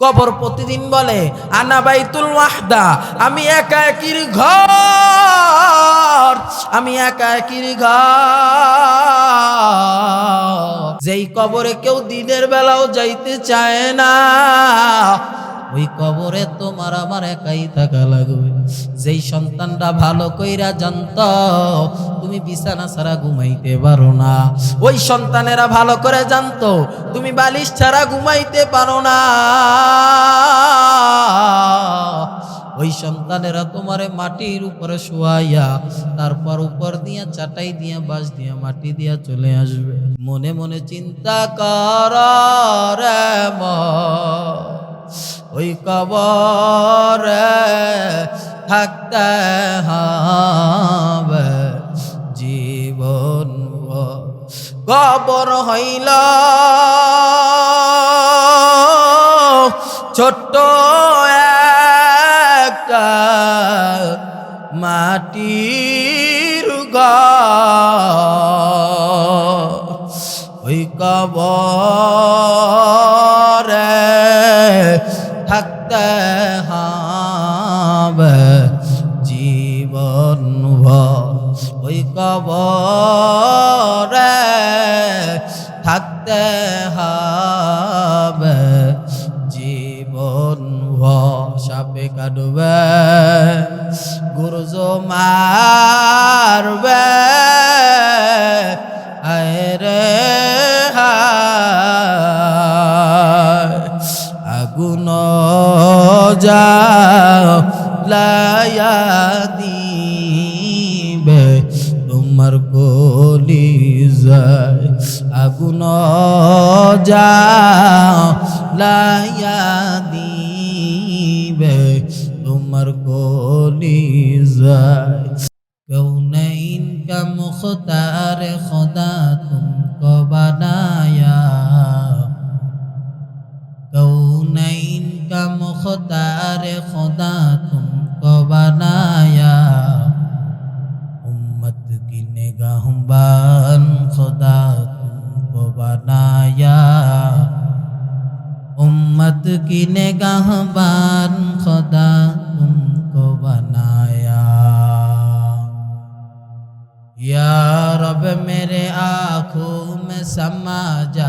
কবর প্রতিদিন বলে, আনা বাইতুল ওয়াহদা, আমি একা একির ঘর, আমি একা একির ঘর। যেই কবরে কেউ দিনের বেলাও যাইতে চায় না ওই কবরে তোমার আমার একাই থাকা লাগবে। যেই সন্তানটা ভালো কইরা জানত, তুমি বিছানা ছাড়া ঘুমাইতে পারো না। ওই সন্তানেরা ভালো করে জানতো, তুমি বালিশ ছাড়া ঘুমাইতে পারো না। ওই সন্তানেরা তোমারে মাটির উপরে শোয়াইয়া, তারপর উপর দিয়া চাটাই দিয়া, বাঁশ দিয়া, মাটি দিয়া চলে আসবে। মনে মনে চিন্তা কর রে। ওই কবরে থাকতে হবে জীবন। কবর হইল ছোট্ট একটা মাটির ঘর ওই কবরে থাকতে হবে জীবন ওই কবরে থাকতে হবে জীবন সাপে কাটবে গুরুজ মারবে আয় রে হায়। গুণ যা লায়া দিবে। তোমার কলি যায়, আগুন যা লায়া দিবে। তোমার কলি যায়, কেউ নেই কাম খতার খন मुख्तार खुदा तुमको बनाया उम्मत की निगाहबान खुदा तुमको बनाया उम्मत की निगाहबान खुदा तुमको बनाया या रब मेरे आँखों में समा जाए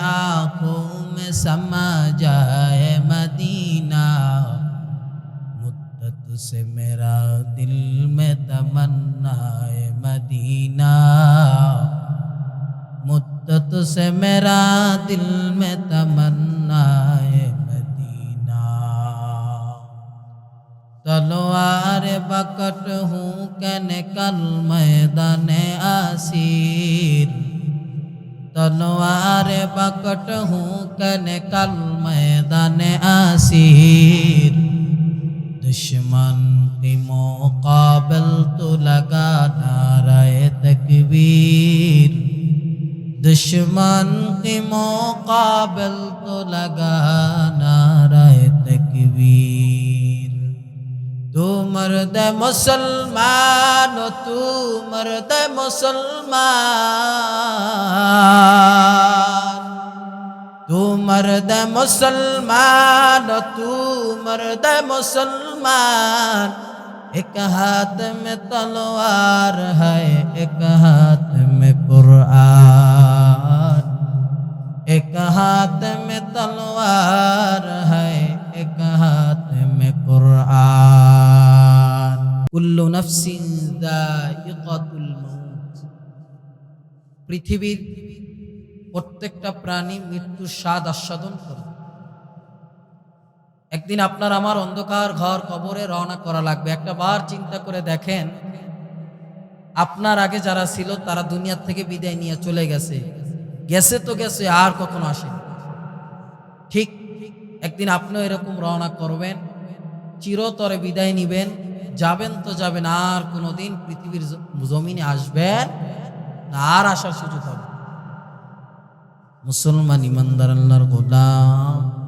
आँखों में समा जाए मदीना। मुद्दत से मेरा दिल में तमन्ना है मदीना। मुद्दत से मेरा दिल में तमन्ना है मदीना। तलवार बकट हूँ के निकल मैदान आसीर तलवार बकट हूँ के निकल मैदान आसीर दुश्मन के मुकाबल तो लगा नाराय तकबीर दुश्मन के मुकाबल तो लगा नाराय तकबीर तू मर्द मुसलमान तू मर्द मुसलमान মর্দ মুসলমান, তু মর্দ মুসলমান। এক হাত মে তলোয়ার হায় এক হাত মে পুরআন এক হাত মে তলোয়ার হায় এক হাত মে পুরআন কুল্লু নাফসিন যায়িকাতুল মউত। পৃথিবীর প্রত্যেকটা প্রাণী মৃত্যুর স্বাদ আস্বাদন করে। একদিন আপনার আমার অন্ধকার ঘর কবরে রওনা করা লাগবে। একটা বার চিন্তা করে দেখেন, আপনার আগে যারা ছিল তারা দুনিয়ার থেকে বিদায় নিয়ে চলে গেছে। গেছে তো গেছে, আর কখনো আসে ঠিক একদিন আপনিও এরকম রওনা করবেন, চিরতরে বিদায় নিবেন, যাবেন তো যাবেন, আর কোনোদিন পৃথিবীর জমিনে আসবেন আর আসার সুযোগ হবে মুসলমান ইমানদার আল্লাহর গোলাম।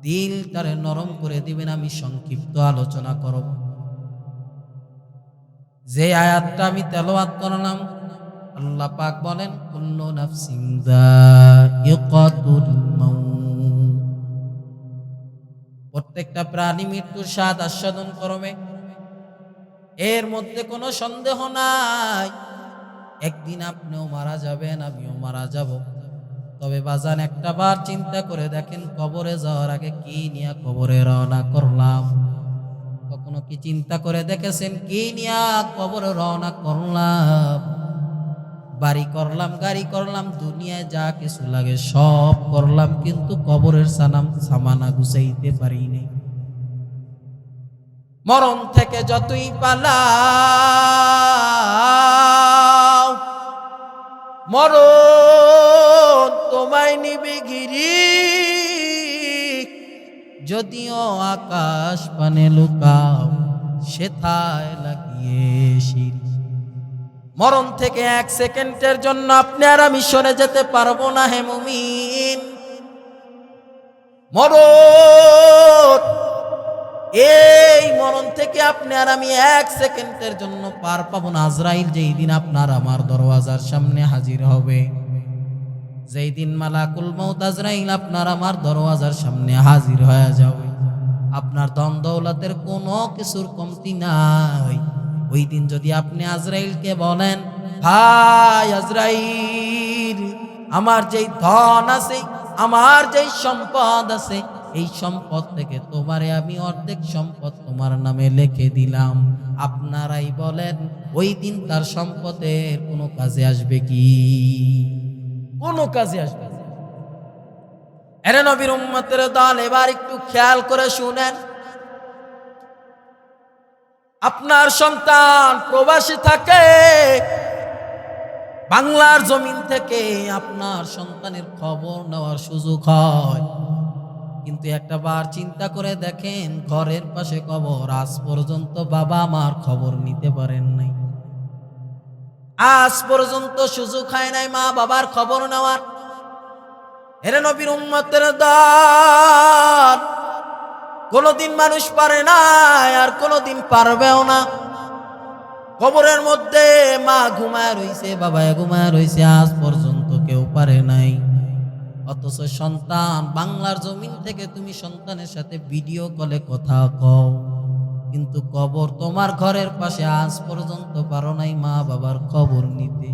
দিল তারে নরম করে দিবেন, আমি সংক্ষিপ্ত আলোচনা করব। যে আয়াতটা আমি তেলাওয়াত করলাম, আল্লাহ পাক বলেন, কুল্লু নাফসিন যায়িকাতুল মাউত। প্রত্যেকটা প্রাণী মৃত্যুর স্বাদ আস্বাদন করবে। এর মধ্যে কোনো সন্দেহ নাই। একদিন আপনিও মারা যাবেন, আমিও মারা যাব। তবে বাজান, একটা বার চিন্তা করে দেখেন, কবরে যাওয়ার আগে কি নিয়ে কবরে রওনা করলাম? কখনো কি চিন্তা করে দেখেছেন, কি নিয়ে কবরে রওনা করলাম? বাড়ি করলাম, গাড়ি করলাম, দুনিয়ায় যা কিছু লাগে সব করলাম, কিন্তু কবরের সানাম, সামানা গুছাইতে পারি নাই মরণ থেকে যতই পালাও মরণ তোমায় নিবে গিরি। যদিও আকাশ পানে লুকাও, সেথায় লাগিয়ে সিঁড়ি মরণ থেকে এক সেকেন্ডের জন্য আপনি আর আমি সরে যেতে পারব না হে মুমিন। মরণ, এই মরণ থেকে আপনি আর আমি এক সেকেন্ডের জন্য পার পাবো না। আজরাইল যেই দিন আপনার আমার দরওয়াজার সামনে হাজির হবে। যেই দিন মালাকুল মৌত আজরাইল আপনার আমার দরওয়াজার সামনে হাজির হয়ে যাবে। আপনার দন দৌলতের কোনো কিছুর কমতি নাই। ওই দিন যদি আপনি আজরাইলকে বলেন, ভাই আজরাইল, আমার যেই ধন আছে, আমার যেই সম্পদ আছে এই সম্পদ থেকে তোমারে আমি অর্ধেক সম্পদ তোমার নামে লিখে দিলাম। আপনারাই বলেন, ওই দিন তার সম্পদের কোনো কাজে আসবে কি? কোনো কাজে আসবে। এরে নবীর উম্মতের দল, এবার একটু খেয়াল করে শুনেন। আপনার সন্তান প্রবাসী থাকে, বাংলার জমিন থেকে আপনার সন্তানের খবর নেওয়ার সুযোগ হয়। কিন্তু একটা বার চিন্তা করে দেখেন ঘরের পাশে কবর, আজ পর্যন্ত বাবা মার খবর নিতে পারেন নাই। আজ পর্যন্ত সুযোগ হয় নাই মা বাবার খবর নেওয়ার। এরে নবীর উম্মতের দল কোনোদিন মানুষ পারে না আর কোনোদিন পারবেও না। কবরের মধ্যে মা ঘুমায় রইছে বাবা ঘুমায় রইছে, আজ পর্যন্ত কেউ পারে নাই। অথচ সন্তান, বাংলার জমিন থেকে তুমি সন্তানের সাথে ভিডিও কলে কথা কও। কিন্তু কবর তোমার ঘরের পাশে আজ পর্যন্ত পারো নাই মা বাবার খবর নিতে।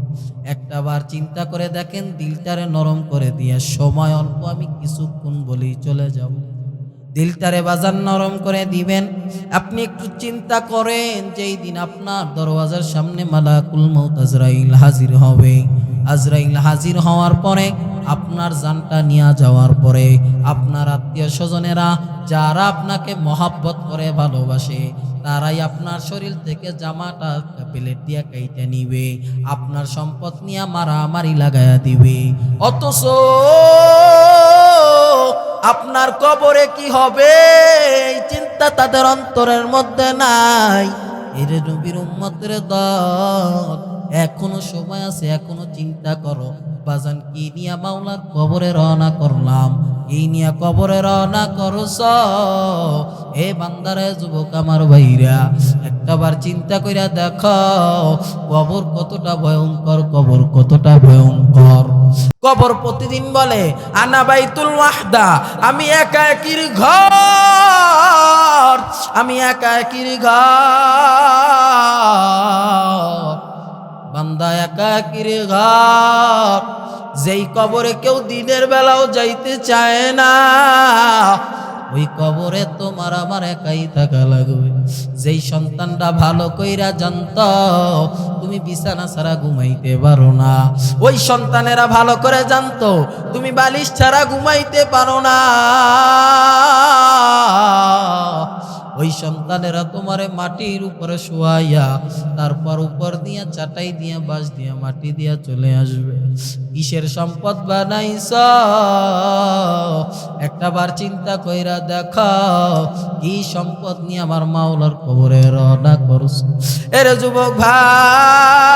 একটা বার চিন্তা করে দেখেন, দিলটারে নরম করে দিয়ে সময় অল্প, আমি কিছুক্ষণ বলেই চলে যাব। দিলটারে বাজার নরম করে দিবেন। আপনি একটু চিন্তা করেন, যেই দিন আপনার দরওয়াজার সামনে মালাকুল মৌত আজরাইল হাজির হবে। আজরাইল হাজির হওয়ার পরে, আপনার জানটা নিয়ে যাওয়ার পরে, আপনার আত্মীয় স্বজনেরা যারা আপনাকে মহাব্বত করে ভালোবাসে, তারাই আপনার শরীর থেকে জামাটা প্লেট দিয়া কাইটা নিবে, আপনার সম্পদ নিয়ে মারামারি লাগায়া দিবে। অথচ আপনার কবরে কি হবে? এই চিন্তা তাদের অন্তরের মধ্যে নাই। এরে নবীর উম্মতের দল এখনও সময় আছে, এখনও চিন্তা করো। বাজান, কি নিয়া মাওলার কবরে রওনা করলাম? এই নিয়া কবরে রওনা করছ? এ বান্দারে, যুবক আমার ভাইরা, একটাবার চিন্তা কইরা দেখো, কবর কতটা ভয়ঙ্কর, কবর কতটা ভয়ঙ্কর। কবর প্রতিদিন বলে, আনা বাইতুল ওয়াহদা, আমি একা একির ঘর, আমি একা একির ঘর। বান্দা একা একির ঘর? যেই কবরে কেউ দিনের বেলাও যাইতে চায় না। ওই কবরে তোমার আমার একাই থাকা লাগবে। যেই সন্তানটা ভালো কইরা জানত, তুমি বিছানা ছাড়া ঘুমাইতে পারো না। ওই সন্তানেরা ভালো করে জানতো, তুমি বালিশ ছাড়া ঘুমাইতে পারো না। ওই সন্তানেরা তোমারে মাটির উপরে শোয়াইয়া, তারপর উপর দিয়া চাটাই দিয়া, বাঁশ দিয়া মাটি দিয়া চলে আসবে। কিসের সম্পদ বানাইছ? একটা বার চিন্তা কইরা দেখ কি সম্পদ নিয়ে আমার মাওলার কবরে রওনা করছ? এরে যুবক ভাই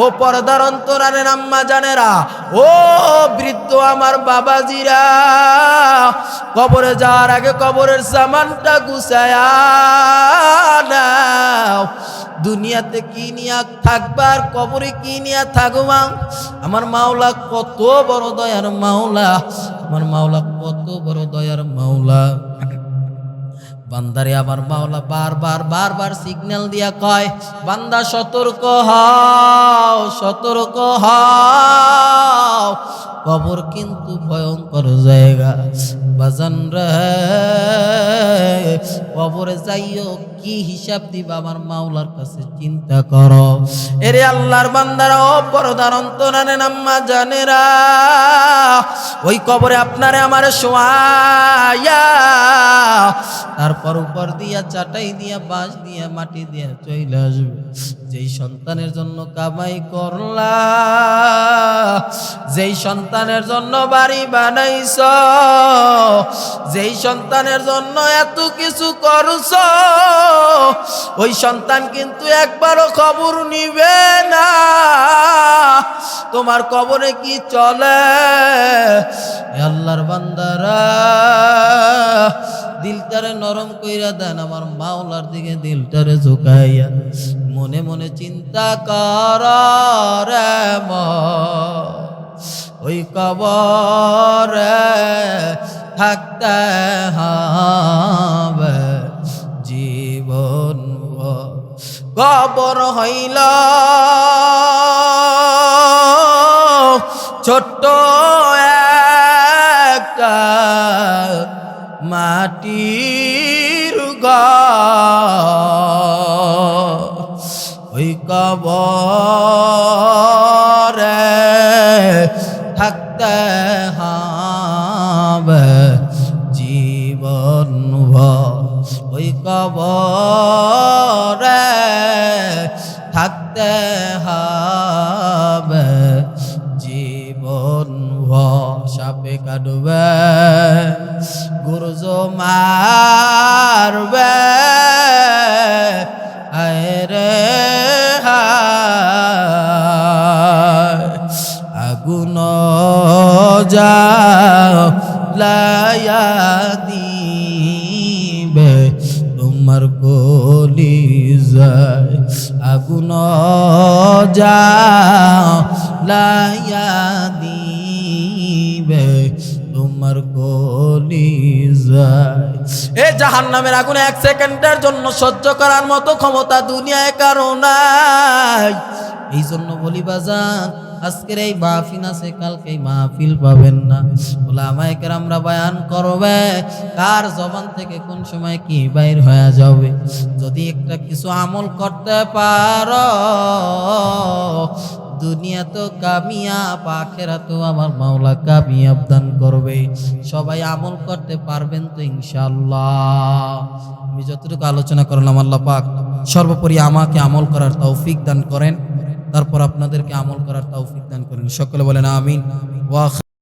ও পর্দার অন্তরানের আম্মা জানেরা, ও বৃদ্ধ আমার বাবাজিরা, কবরে যাওয়ার আগে কবরের সামানটা গুছায়া দুনিয়াতে কি নিয়ে থাকবার কবরে কি নিয়ে থাকবা? আমার মাওলা কত বড় দয়ার মাওলা, আমার মাওলা কত বড় দয়ার মাওলা। বান্দারে আমার মাওলা বারবার বারবার সিগন্যাল দিয়া কয়, বান্দা সতর্ক হও সতর্ক হও। কবর কিন্তু ভয়ঙ্কর জায়গা। বাজান রে। কবরে যাইও, কি হিসাব দিবা আমার মাওলার কাছে চিন্তা করো। এরে আল্লাহর বান্দারা অপরদার অন্তরানে নাম্মা জানেরা, ওই কবরে আপনারে আমারে শোয়া তারপর উপর দিয়া, চাটাই দিয়া, বাঁশ দিয়া, মাটি দিয়া চলে আসবে। যেই সন্তানের জন্য কামাই করলা, যেই সন্তানের জন্য বাড়ি বানাইছ, যেই সন্তানের জন্য এত কিছু করছ, ওই সন্তান কিন্তু একবারও খবর নিবে না। তোমার কবরে কি চলে? আল্লাহর বান্দারা, দিলটারে নরম কইরা দেন, আমার মাওলার দিকে দিলটারে ঝুঁকাইয়া। মনে মনে চিন্তা কর। ওই কবরে থাকতে হবে জীবন। কবর হইল ছোট্ট একটা মাটির ঘর কবরে থাকতে হবে জীবন ওই কবরে থাকতে হবে জীবন সাপে কাটবে গুরুজ মারবে যাও লায়া দিবে তোমার গলি যায়, আগুন যাও লায়া দিবে তোমার গলি যায়। এ জাহান নামের আগুন এক সেকেন্ডের জন্য সহ্য করার মতো ক্ষমতা দুনিয়ায় কারও নাই। এই জন্য বলি, বাজান আজকের এই মাহফিল আছে, কালকে এই মাহফিল পাবেন না। বলে আমায় আমরা বয়ান করবে, কার জবান থেকে কোন সময় কি বাইর হয়ে যাবে? যদি একটা কিছু আমল করতে পারো, দুনিয়া তো কামিয়াব আখেরা তো আমার মাওলা কামিয়াব দান করবে। সবাই আমল করতে পারবেন তো ইনশাল্লাহ আমি যতটুকু আলোচনা করলাম, আল্লাহ পাক সর্বোপরি আমাকে আমল করার তৌফিক দান করেন। তারপর আপনাদেরকে আমল করার তৌফিক দান করেন। সকলে বলেন আমিন। ওয়া